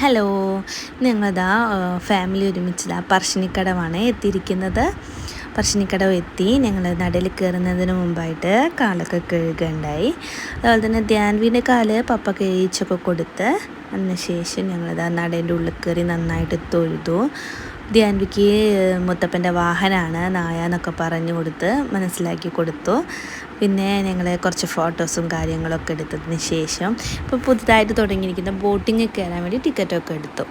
Hello ഞങ്ങളിതാ family ഒരുമിച്ചതാ പറശ്ശിനിക്കടവാണ് എത്തിയിരിക്കുന്നത്. പറശ്ശിനിക്കടവ് എത്തി. ഞങ്ങൾ നടയിൽ കയറുന്നതിന് മുമ്പായിട്ട് കാലൊക്കെ കഴുകുകയുണ്ടായി അതുപോലെ തന്നെ ധ്യാൻവിന്റെ കാൽ പപ്പ കഴിച്ചൊക്കെ കൊടുത്ത് അതിന് ശേഷം ഞങ്ങളിതാ നടേന്റെ ഉള്ളിൽ കയറി നന്നായിട്ട് തൊഴുതു. ധ്യാൻവിക്ക് മുത്തപ്പന്റെ വാഹനമാണ് നായ എന്നൊക്കെ പറഞ്ഞു കൊടുത്ത് മനസ്സിലാക്കി കൊടുത്തു. പിന്നെ ഞങ്ങൾ കുറച്ച് ഫോട്ടോസും കാര്യങ്ങളൊക്കെ എടുത്തതിന് ശേഷം ഇപ്പോൾ പുതുതായിട്ട് തുടങ്ങിയിരിക്കുന്ന ബോട്ടിങ് കയറാൻ വേണ്ടി ടിക്കറ്റൊക്കെ എടുത്തു.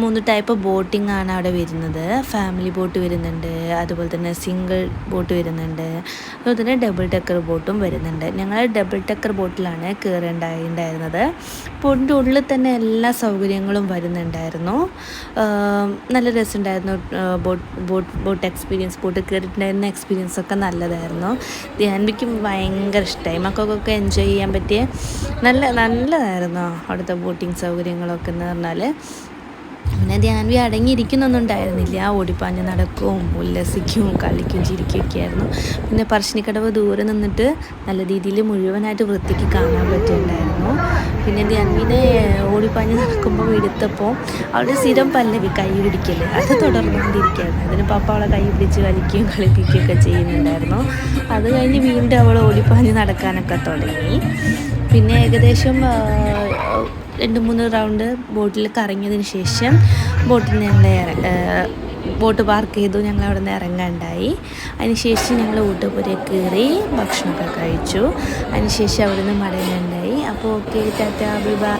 മൂന്ന് ടൈപ്പ് ബോട്ടിംഗ് ആണ് അവിടെ വരുന്നത്. ഫാമിലി ബോട്ട് വരുന്നുണ്ട് അതുപോലെ തന്നെ സിംഗിൾ ബോട്ട് വരുന്നുണ്ട് അതുപോലെ തന്നെ ഡബിൾ ടെക്കർ ബോട്ടും വരുന്നുണ്ട്. ഞങ്ങൾ ഡബിൾ ടെക്കർ ബോട്ടിലാണ് കയറേണ്ടായിരുന്നത് ബോട്ടിന്റെ ഉള്ളിൽ തന്നെ എല്ലാ സൗകര്യങ്ങളും വരുന്നുണ്ടായിരുന്നു. നല്ല രസമുണ്ടായിരുന്നു boat boat boat experience boat കയറിയിട്ടുണ്ടായിരുന്ന experience ഒക്കെ നല്ലതായിരുന്നു. എനിക്ക് ഭയങ്കര ഇഷ്ടമായി. മക്കൾക്കൊക്കെ എൻജോയ് ചെയ്യാൻ പറ്റിയ നല്ല നല്ലതായിരുന്നു അവിടുത്തെ ബോട്ടിങ് സൗകര്യങ്ങളൊക്കെ എന്ന് പറഞ്ഞാൽ പിന്നെ ധ്യാൻവി അടങ്ങിയിരിക്കുന്നൊന്നും ഉണ്ടായിരുന്നില്ല ഓടിപ്പാഞ്ഞ് നടക്കും ഉല്ലസിക്കും കളിക്കും ചിരിക്കുകയൊക്കെ ആയിരുന്നു പിന്നെ പറശ്ശിനിക്കടവ് ദൂരെ നിന്നിട്ട് നല്ല രീതിയിൽ മുഴുവനായിട്ട് വൃത്തിക്ക് കാണാൻ പറ്റിയിട്ടുണ്ടായിരുന്നു. പിന്നെ ധ്യാൻവിനെ ഓടിപ്പാഞ്ഞ് നടക്കുമ്പോൾ എടുത്തപ്പോൾ അവളുടെ സ്ഥിരം പല്ലവി കൈ പിടിക്കൽ അത് തുടർന്നുകൊണ്ടിരിക്കുകയായിരുന്നു. അതിന് പപ്പ അവളെ കൈ പിടിച്ച് വലിക്കുകയും കളിപ്പിക്കുകയൊക്കെ ചെയ്യുന്നുണ്ടായിരുന്നു. അത് കഴിഞ്ഞ് വീണ്ടും അവൾ ഓടിപ്പാഞ്ഞ് നടക്കാനൊക്കെ തുടങ്ങി. പിന്നെ ഏകദേശം രണ്ട് മൂന്ന് റൗണ്ട് ബോട്ടിൽ കറങ്ങിയതിന് ശേഷം ബോട്ടിൽ ഞങ്ങൾ ബോട്ട് പാർക്ക് ചെയ്തു. ഞങ്ങൾ അവിടെ നിന്ന് ഇറങ്ങാണ്ടായി അതിനുശേഷം ഞങ്ങൾ ഊട്ടുപുര കയറി ഭക്ഷണമൊക്കെ കഴിച്ചു. അതിനുശേഷം അവിടെ നിന്ന് മടങ്ങുണ്ടായി. അപ്പോൾ ഓക്കെ ടാറ്റ ബൈ.